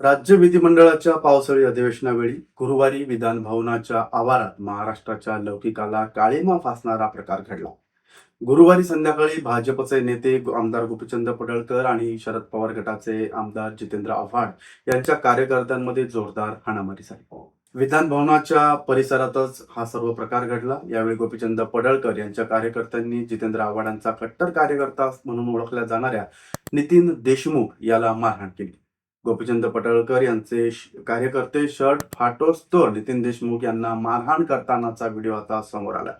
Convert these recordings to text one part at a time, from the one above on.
राज्य विधिमंडळाच्या पावसाळी अधिवेशनावेळी गुरुवारी विधान भवनाच्या आवारात महाराष्ट्राच्या लौकिकाला काळीमा फासणारा प्रकार घडला. गुरुवारी संध्याकाळी भाजपचे नेते आमदार गोपीचंद पडळकर आणि शरद पवार गटाचे आमदार जितेंद्र आव्हाड यांच्या कार्यकर्त्यांमध्ये जोरदार हाणामारी झाली. विधान भवनाच्या परिसरातच हा सर्व प्रकार घडला. यावेळी गोपीचंद पडळकर यांच्या कार्यकर्त्यांनी जितेंद्र आव्हाडांचा कट्टर कार्यकर्ता म्हणून ओळखल्या जाणाऱ्या नितीन देशमुख याला मारहाण केली. गोपीचंद पटळकर यांचे कार्यकर्ते शर्ट फाटोस्तोर नितीन देशमुख यांना मारहाण करतानाचा व्हिडिओ आता समोर आला.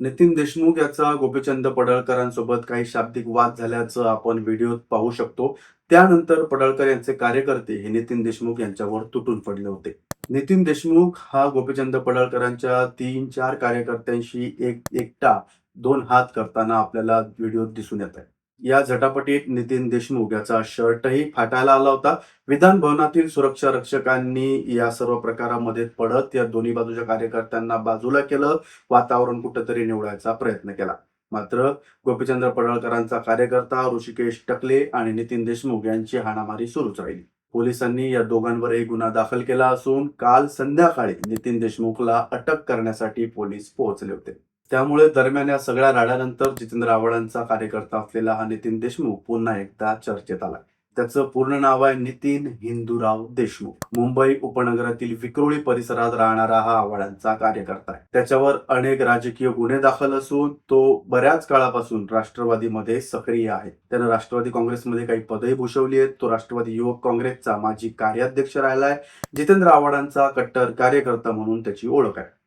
नितीन देशमुख याचा गोपीचंद पडळकरांसोबत काही शाब्दिक वाद झाल्याचं आपण व्हिडिओत पाहू शकतो. त्यानंतर पडळकर यांचे कार्यकर्ते हे नितीन देशमुख यांच्यावर तुटून पडले होते. नितीन देशमुख हा गोपीचंद पडळकरांच्या तीन चार कार्यकर्त्यांशी एक एकटा दोन हात करताना आपल्याला व्हिडिओत दिसून येत आहे. या झटापटीत नितीन देशमुख याचा शर्टही फाटायला आला होता. विधान भवनातील सुरक्षा रक्षकांनी या सर्व प्रकारामध्ये पडत या दोन्ही बाजूच्या कार्यकर्त्यांना बाजूला केलं. वातावरण कुठेतरी निवडायचा प्रयत्न केला. मात्र गोपीचंद्र पडळकरांचा कार्यकर्ता ऋषिकेश टकले आणि नितीन देशमुख यांची हाणामारी सुरूच राहिली. पोलिसांनी या दोघांवरही गुन्हा दाखल केला असून काल संध्याकाळी नितीन देशमुखला अटक करण्यासाठी पोलीस पोहोचले होते. त्यामुळे दरम्यान या सगळ्या राड्यानंतर जितेंद्र आव्हाडांचा कार्यकर्ता असलेला हा नितीन देशमुख पुन्हा एकदा चर्चेत आला. त्याचं पूर्ण नाव आहे नितीन हिंदूराव देशमुख. मुंबई उपनगरातील विक्रोळी परिसरात राहणारा हा आव्हाडांचा कार्यकर्ता आहे. त्याच्यावर अनेक राजकीय गुन्हे दाखल असून तो बऱ्याच काळापासून राष्ट्रवादीमध्ये सक्रिय आहे. त्यानं राष्ट्रवादी काँग्रेसमध्ये काही पदही भूषवली आहेत. तो राष्ट्रवादी युवक काँग्रेसचा माजी कार्याध्यक्ष राहिलाय जितेंद्र आव्हाडांचा कट्टर कार्यकर्ता म्हणून त्याची ओळख आहे.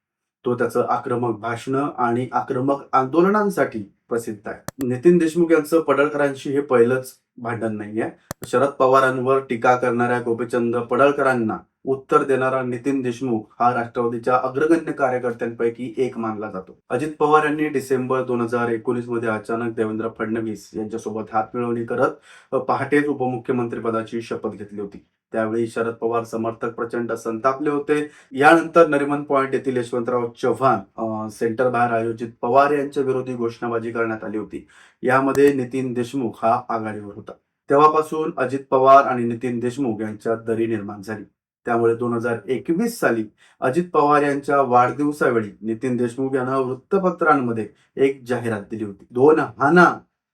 तो त्याचं आक्रमक भाषणं आणि आक्रमक आंदोलनांसाठी प्रसिद्ध आहे. नितीन देशमुख यांचं पडळकरांशी हे पहिलंच भांडण नाहीये. शरद पवारांवर टीका करणाऱ्या गोपीचंद पडळकरांना उत्तर देणारा नितीन देशमुख हा राष्ट्रवादीच्या अग्रगण्य कार्यकर्त्यांपैकी एक मानला जातो. अजित पवार यांनी डिसेंबर दोन हजार एकोणीसमध्ये अचानक देवेंद्र फडणवीस यांच्यासोबत हात मिळवणी करत पहाटेच उपमुख्यमंत्री पदाची शपथ घेतली होती. त्यावेळी शरद पवार समर्थक प्रचंड संतापले होते. यानंतर नरिमन पॉइंट येथील यशवंतराव चव्हाण सेंटर बाहेर आयोजित पवार यांच्या विरोधी घोषणाबाजी करण्यात आली होती. यामध्ये नितीन देशमुख हा आघाडीवर होता. तेव्हापासून अजित पवार आणि नितीन देशमुख यांच्यात दरी निर्माण झाली. त्यामुळे दोन हजार एकवीस साली अजित पवार यांच्या वाढदिवसावेळी नितीन देशमुख यांना वृत्तपत्रांमध्ये एक जाहिरात दिली होती. दोन हाना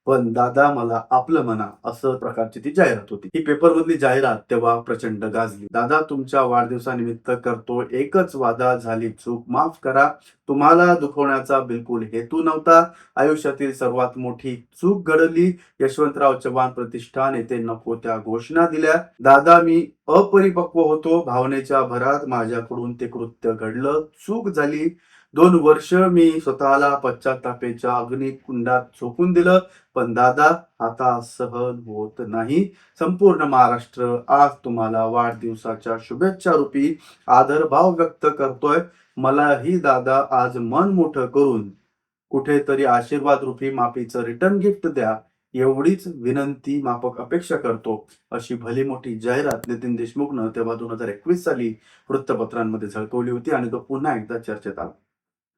पण दादा मला आपलं म्हणा असं प्रकारची ती जाहिरात होती. ही पेपर मधली जाहिरात तेव्हा प्रचंड गाजली. दादा तुमच्या वाढदिवसानिमित्त करतो एकच वादा झाली चूक माफ करा. तुम्हाला दुखवण्याचा बिलकुल हेतू नव्हता. आयुष्यातील सर्वात मोठी चूक घडली. यशवंतराव चव्हाण प्रतिष्ठान येथे नको त्या घोषणा दिल्या. दादा मी अपरिपक्व होतो. भावनेच्या भरात माझ्याकडून ते कृत्य घडलं. चूक झाली. दोन वर्ष मी स्वतःला पश्चातापेच्या अग्निकुंडात झोपून दिलं पण दादा आता सहन होत नाही. संपूर्ण महाराष्ट्र आज तुम्हाला वाढदिवसाच्या शुभेच्छा रूपी आदरभाव व्यक्त करतोय. मलाही दादा आज मन मोठं करून कुठेतरी आशीर्वाद रूपी माफीचं रिटर्न गिफ्ट द्या. एवढीच विनंती माफक अपेक्षा करतो. अशी भली मोठी जाहिरात नितीन देशमुखनं तेव्हा दोन हजार एकवीस साली वृत्तपत्रांमध्ये झळकवली होती आणि तो पुन्हा एकदा चर्चेत आला.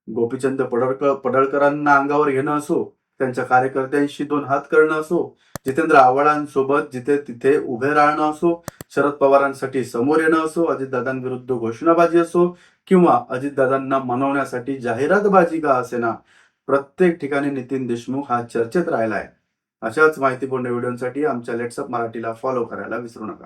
गोपीचंद पडळकर पडळकरांना अंगावर घेणं असो त्यांच्या कार्यकर्त्यांशी दोन हात करणं असो जितेंद्र आव्हाडांसोबत जिथे तिथे उभे राहणं असो शरद पवारांसाठी समोर येणं असो अजितदादांविरुद्ध घोषणाबाजी असो किंवा अजितदादांना मनवण्यासाठी जाहिरातबाजी का असेना प्रत्येक ठिकाणी नितीन देशमुख हा चर्चेत राहिला आहे अशाच माहितीपूर्ण व्हिडिओसाठी आमच्या लेट्सअप मराठीला फॉलो करायला विसरू नका.